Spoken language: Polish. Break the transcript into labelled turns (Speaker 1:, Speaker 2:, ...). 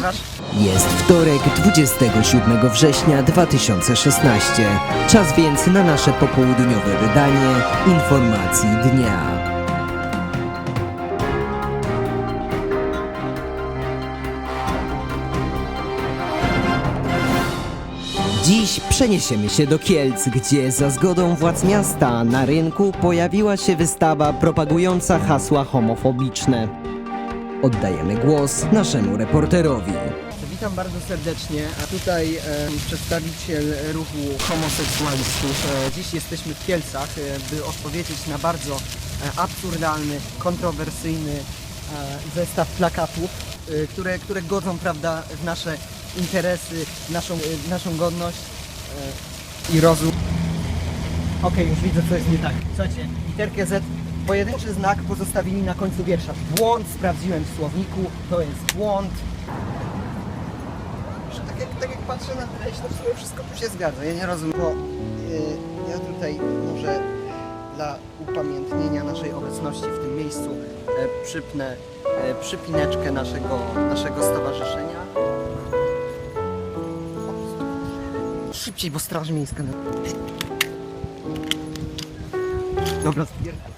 Speaker 1: nagrywasz?
Speaker 2: Jest wtorek, 27 września 2016. Czas więc na nasze popołudniowe wydanie informacji dnia. Dziś przeniesiemy się do Kielc, gdzie za zgodą władz miasta na rynku pojawiła się wystawa propagująca hasła homofobiczne. Oddajemy głos naszemu reporterowi.
Speaker 1: Witam bardzo serdecznie, a tutaj e, przedstawiciel ruchu homoseksualistów. E, dziś jesteśmy w Kielcach, e, by odpowiedzieć na bardzo e, absurdalny, kontrowersyjny e, zestaw plakatów, e, które, które godzą prawda, w nasze interesy, w naszą, e, w naszą godność e, i rozum. Okej, już widzę, co jest nie tak. Słuchajcie, literkę Z, pojedynczy znak pozostawili na końcu wiersza. Błąd, sprawdziłem w słowniku, to jest błąd. Tak, jak, tak jak patrzę na treść, to w sumie wszystko tu się zgadza. Ja nie rozumiem, bo y, ja tutaj może dla upamiętnienia naszej obecności w tym miejscu e, przypnę e, przypineczkę naszego, naszego stowarzyszenia. Szybciej, bo Straż Miejska. Dobra, spierdolę.